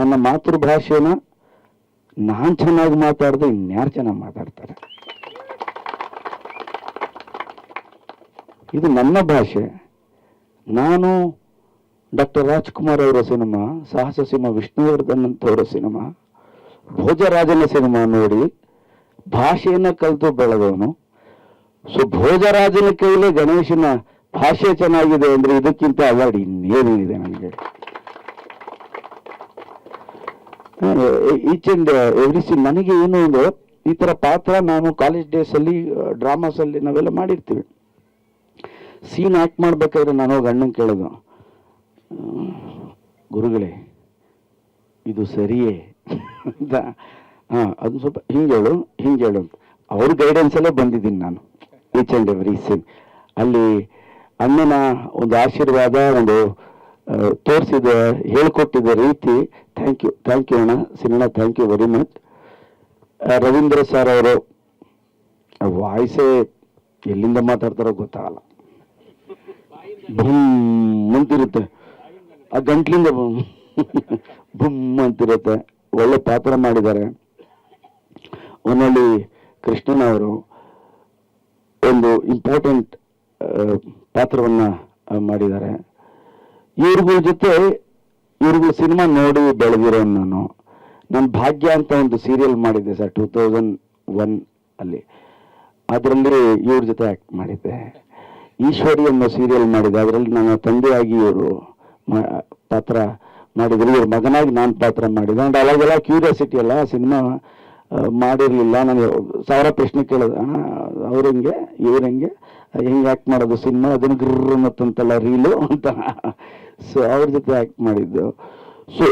ನನ್ನ ಮಾತೃಭಾಷೆನ ನಾನ್ ಚೆನ್ನಾಗಿ ಮಾತಾಡಿದ್ರೆ ಇನ್ಯಾರು ಚೆನ್ನಾಗಿ ಮಾತಾಡ್ತಾರೆ? ಇದು ನನ್ನ ಭಾಷೆ. ನಾನು ಡಾಕ್ಟರ್ ರಾಜ್ಕುಮಾರ್ ಅವರ ಸಿನಿಮಾ, ಸಾಹಸ ಸಿನಿಮಾ, ವಿಷ್ಣುವರ್ಧನ್ ಅಂತವರ ಸಿನಿಮಾ, ಭೋಜರಾಜನ ಸಿನಿಮಾ ನೋಡಿ ಭಾಷೆಯನ್ನ ಕಲಿತು ಬೆಳೆದವನು. ಸೊ, ಭೋಜರಾಜನ ಕೈಲಿ ಗಣೇಶನ ಭಾಷೆ ಚೆನ್ನಾಗಿದೆ ಅಂದ್ರೆ ಇದಕ್ಕಿಂತ ಅವಾರ್ಡ್ ಇನ್ನೇನಿದೆ ನನಗೆ? ಈಚ್ ಅಂಡ್ ಎವ್ರಿ ಸೀನ್ ನನಗೆ ಏನು ಇದೆ ಈ ತರ ಪಾತ್ರ ನಾನು ಕಾಲೇಜ್ ಡೇಸ್ ಅಲ್ಲಿ ಡ್ರಾಮಾಸ್ ಅಲ್ಲಿ ನಾವೆಲ್ಲ ಮಾಡಿರ್ತೀವಿ. ಸೀನ್ ಆಕ್ಟ್ ಮಾಡ್ಬೇಕಾದ್ರೆ ನಾನು ಹೋಗಿ ಕೇಳೋದು. ಗುರುಗಳೇ, ಇದು ಸರಿಯೇ? ಅಂತ. ಹಾ, ಅದು ಸ್ವಲ್ಪ ಹಿಂಗೆ ಹೇಳು ಹಿಂಗೆ ಹೇಳು ಅಂತ. ಅವ್ರ ಗೈಡೆನ್ಸ್ ಅಲ್ಲೇ ಬಂದಿದ್ದೀನಿ ನಾನು. ಈಚ್ ಅಂಡ್ ಎವ್ರಿ ಸೀನ್ ಅಲ್ಲಿ ಅಣ್ಣನ ಒಂದು ಆಶೀರ್ವಾದ, ಒಂದು ತೋರಿಸಿದ ಹೇಳ್ಕೊಟ್ಟಿದ್ದ ರೀತಿ. ಥ್ಯಾಂಕ್ ಯು ಥ್ಯಾಂಕ್ ಯು ಅಣ್ಣ. Cinema thank you very much Ravindra sir ಅವರು ವಾಯ್ಸೇ ಎಲ್ಲಿಂದ ಮಾತಾಡ್ತಾರೋ ಗೊತ್ತಾಗಲ್ಲ. ಬುಮ್ ಅಂತಿರುತ್ತೆ. ಆ ಗಂಟ್ಲಿಂದ ಬುಮ್ ಅಂತಿರುತ್ತೆ. ಒಳ್ಳೆ ಪಾತ್ರ ಮಾಡಿದ್ದಾರೆ. ಒನ್ನಳ್ಳಿ ಕೃಷ್ಣನ್ ಅವರು ಒಂದು ಇಂಪಾರ್ಟೆಂಟ್ ಪಾತ್ರವನ್ನು ಮಾಡಿದ್ದಾರೆ. ಇವ್ರಿಗಳ ಜೊತೆ ಇವ್ರಿಗೂ ಸಿನಿಮಾ ನೋಡಿ ಬೆಳೆದಿರೋ ನಾನು. ನಾನು ಭಾಗ್ಯ ಅಂತ ಒಂದು ಸೀರಿಯಲ್ ಮಾಡಿದ್ದೆ ಸರ್ ಟೂ ತೌಸಂಡ್ ಒನ್ ಅಲ್ಲಿ. ಅದರಲ್ಲಿ ಇವ್ರ ಜೊತೆ ಆ್ಯಕ್ಟ್ ಮಾಡಿದ್ದೆ. ಈಶ್ವರಿ ಅನ್ನೋ ಸೀರಿಯಲ್ ಮಾಡಿದೆ ಅದರಲ್ಲಿ ನನ್ನ ತಂದೆಯಾಗಿ ಇವರು ಪಾತ್ರ ಮಾಡಿದ್ರು. ಇವ್ರ ಮಗನಾಗಿ ನಾನು ಪಾತ್ರ ಮಾಡಿದ್ದೆ. ಅಂಡ್ ಅವಾಗೆಲ್ಲ ಕ್ಯೂರಿಯಾಸಿಟಿ ಅಲ್ಲ, ಸಿನಿಮಾ ಮಾಡಿರಲಿಲ್ಲ. ನನಗೆ ಸಾವಿರ ಪ್ರಶ್ನೆ ಕೇಳೋದು, ಅಣ್ಣ, ಅವ್ರ ಹೆಂಗೆ? ಇವ್ರ ಹೆಂಗೆ? ಹೆಂಗೆ ಆ್ಯಕ್ಟ್ ಮಾಡೋದು? ಸಿನಿಮಾ ಅದನ್ನು ಗ್ರರ್ ಮತ್ತಂತಲ್ಲ ರೀಲು ಅಂತ. ಸೊ ಅವ್ರ ಜೊತೆ ಆ್ಯಕ್ಟ್ ಮಾಡಿದ್ದು. ಸೊ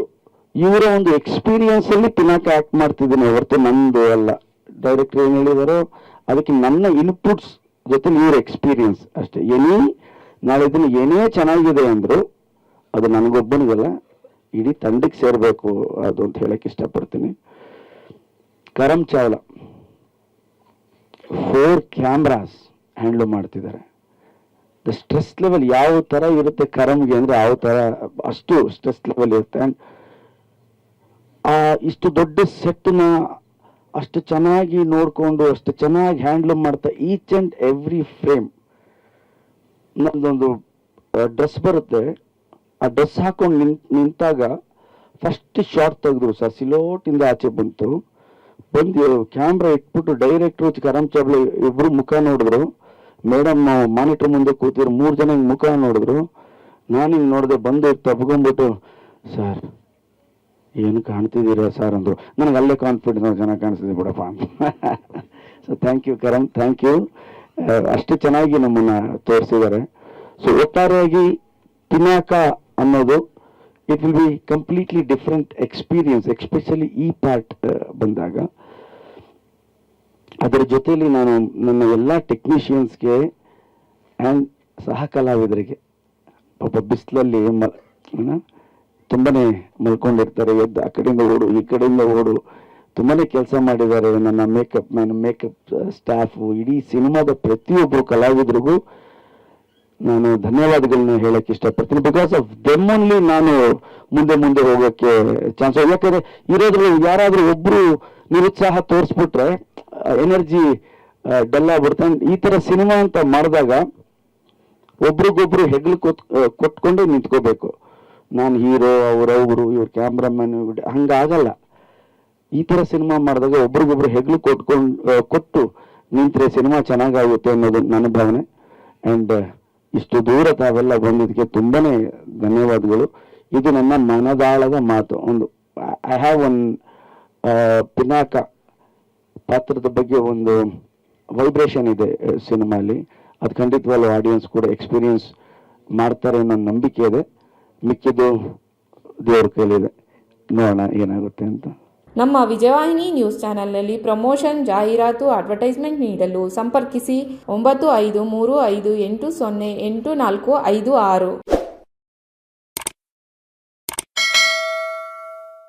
ಇವರ ಒಂದು ಎಕ್ಸ್ಪೀರಿಯನ್ಸಲ್ಲಿ ಪಿನಾಕ ಆ್ಯಕ್ಟ್ ಮಾಡ್ತಿದ್ದೀನಿ ಹೊರತು ನಂದು ಅಲ್ಲ. ಡೈರೆಕ್ಟರ್ ಏನು ಹೇಳಿದಾರೋ, ಅದಕ್ಕೆ ನನ್ನ ಇನ್ಪುಟ್ಸ್ ಜೊತೆ ಇವ್ರ ಎಕ್ಸ್ಪೀರಿಯನ್ಸ್ ಅಷ್ಟೇ. ಎನಿ, ನಾಳೆ ಇದನ್ನ ಏನೇ ಚೆನ್ನಾಗಿದೆ ಅಂದರು ಅದು ನನಗೊಬ್ಬನಿಗಲ್ಲ, ಇಡೀ ತಂಡಕ್ಕೆ ಸೇರಬೇಕು ಅದು ಅಂತ ಹೇಳಕ್ಕೆ ಇಷ್ಟಪಡ್ತೀನಿ. Karan Chawla. Four cameras handle ಮಾಡ್ತಿದ್ದಾರೆ. ದ ಸ್ಟ್ರೆಸ್ ಲೆವೆಲ್ ಯಾವ ತರ ಇರುತ್ತೆ ಕರಮ್ಗೆ ಅಂದ್ರೆ ಯಾವ ತರ, ಅಷ್ಟು ಸ್ಟ್ರೆಸ್ ಲೆವೆಲ್ ಇರುತ್ತೆ. ಆ್ಯಂಡ್ ಆ, ಇಷ್ಟು ದೊಡ್ಡ ಸೆಟ್ನ ಅಷ್ಟು ಚೆನ್ನಾಗಿ ನೋಡ್ಕೊಂಡು, ಅಷ್ಟು ಚೆನ್ನಾಗಿ ಹ್ಯಾಂಡ್ಲ್ ಮಾಡ್ತಾ ಈಚ್ ಆ್ಯಂಡ್ ಎವ್ರಿ ಫ್ರೇಮ್ ನಂದೊಂದು ಡ್ರೆಸ್ ಬರುತ್ತೆ. ಆ ಡ್ರೆಸ್ ಹಾಕೊಂಡು ನಿಂತ ನಿಂತಾಗ ಫಸ್ಟ್ ಶಾರ್ಟ್ ತೆಗೆದ್ರು ಸರ್ ಸಿಲೋಟಿಂದ ಆಚೆ ಬಂತು. ಬಂದು ಕ್ಯಾಮ್ರಾ ಇಟ್ಬಿಟ್ಟು ಡೈರೆಕ್ಟ್ರು ಕರಮ್ ಚಾಬ್ಲಿ ಇಬ್ಬರು ಮುಖ ನೋಡಿದ್ರು. ಮೇಡಮ್ ಮಾನಿಟರ್ ಮುಂದೆ ಕೂತಿದ್ರು ಮೂರು ಜನ ಮುಖ ನೋಡಿದ್ರು. ನಾನು ಹಿಂಗ್ ನೋಡಿದೆ ಬಂದು ತಬ್ಕೊಂಡ್ಬಿಟ್ಟು ಸರ್, ಏನು ಕಾಣ್ತಿದ್ದೀರಾ ಸರ್? ಅಂದರು. ನನಗೆ ಅಲ್ಲೇ ಕಾನ್ಫಿಡೆನ್ಸ್ ಚೆನ್ನಾಗಿ ಕಾಣಿಸ್ತಿದೆ ಬಿಡಪ್ಪ ಅಂತ. So thank you Karan thank you ಅಷ್ಟು ಚೆನ್ನಾಗಿ ನಮ್ಮನ್ನು ತೋರಿಸಿದ್ದಾರೆ. ಸೊ ಒಟ್ಟಾರೆಯಾಗಿ ಪಿನಾಕ ಅನ್ನೋದು it will be completely different experience especially ಈ ಪಾರ್ಟ್ ಬಂದಾಗ. ಅದರ ಜೊತೆಯಲ್ಲಿ ನಾನು ನನ್ನ ಎಲ್ಲ ಟೆಕ್ನಿಷಿಯನ್ಸ್ಗೆ ಆ್ಯಂಡ್ ಸಹ ಕಲಾವಿದರಿಗೆ ಪಾಪ ಬಿಸಿಲಲ್ಲಿ ಮ ತುಂಬಾ ಮಲ್ಕೊಂಡಿರ್ತಾರೆ, ಎದ್ದು ಆ ಕಡೆಯಿಂದ ಓಡು, ಈ ಕಡೆಯಿಂದ ಓಡು ತುಂಬಾ ಕೆಲಸ ಮಾಡಿದ್ದಾರೆ ನನ್ನ ಮೇಕಪ್ ಮ್ಯಾನ್ ಮೇಕಪ್ ಸ್ಟಾಫು ಇಡೀ ಸಿನಿಮಾದ ಪ್ರತಿಯೊಬ್ಬರು ಕಲಾವಿದರಿಗೂ ನಾನು ಧನ್ಯವಾದಗಳನ್ನ ಹೇಳಕ್ಕೆ ಇಷ್ಟಪಡ್ತೀನಿ. ಬಿಕಾಸ್ ಆಫ್ ದೆಮ್ ಓನ್ಲಿ ನಾನು ಮುಂದೆ ಮುಂದೆ ಹೋಗೋಕ್ಕೆ ಚಾನ್ಸ್ ಯಾಕಂದ್ರೆ ಇರೋದ್ರಲ್ಲಿ ಯಾರಾದರೂ ಒಬ್ಬರು ನಿರುತ್ಸಾಹ ತೋರಿಸ್ಬಿಟ್ರೆ ಎನರ್ಜಿ ಡಲ್ ಆಗ್ಬಿಡುತ್ತೆ And ಈ ತರ ಸಿನಿಮಾ ಅಂತ ಮಾಡಿದಾಗ ಒಬ್ರಿಗೊಬ್ರು ಹೆಗ್ಲು ಕೊತ್ ಕೊಟ್ಕೊಂಡು ನಿಂತ್ಕೋಬೇಕು. ನಾನು ಹೀರೋ ಅವ್ರವ್ರು ಇವ್ರ ಕ್ಯಾಮ್ರಾಮನ್ ಹಂಗಾಗಲ್ಲ. ಈ ತರ ಸಿನಿಮಾ ಮಾಡಿದಾಗ ಒಬ್ರಿಗೊಬ್ರು ಹೆಗ್ಲು ಕೊಟ್ಕೊಂಡು ಕೊಟ್ಟು ನಿಂತ್ರೆ ಸಿನಿಮಾ ಚೆನ್ನಾಗಾಗುತ್ತೆ ಅನ್ನೋದು ನನ್ನ ಭಾವನೆ. ಅಂಡ್ ಇಷ್ಟು ದೂರ ತಾವೆಲ್ಲ ಬಂದಿದ್ದಕ್ಕೆ ತುಂಬಾನೇ ಧನ್ಯವಾದಗಳು. ಇದು ನನ್ನ ಮನದಾಳದ ಮಾತು. ಒಂದು ಐ ಹ್ಯಾವ್ ಒನ್ ಪಿನಾಕ. ಪಾತ್ರದ ಬಗ್ಗೆ ಒಂದು ವೈಬ್ರೇಷನ್ ಇದೆ ಸಿನಿಮಾಲಿ. ಅದು ಖಂಡಿತವಾಗ್ಲೂ ಆಡಿಯನ್ಸ್ ಕೂಡ ಎಕ್ಸ್ಪೀರಿಯನ್ಸ್ ಮಾಡ್ತಾರೆ ಅನ್ನೋ ನಂಬಿಕೆ ಇದೆ. ಮಿಕ್ಕಿದ್ದು ದೇವ್ರ ಕೈಲಿದೆ. ನೋಡೋಣ ಏನಾಗುತ್ತೆ ಅಂತ. ನಮ್ಮ ವಿಜಯವಾಹಿನಿ ನ್ಯೂಸ್ ಚಾನೆಲ್ನಲ್ಲಿ ಪ್ರಮೋಷನ್, ಜಾಹೀರಾತು, ಅಡ್ವರ್ಟೈಸ್ಮೆಂಟ್ ನೀಡಲು ಸಂಪರ್ಕಿಸಿ ಒಂಬತ್ತು ಐದು ಮೂರು ಐದು ಎಂಟು ಸೊನ್ನೆ ಎಂಟು ನಾಲ್ಕು ಐದು ಆರು.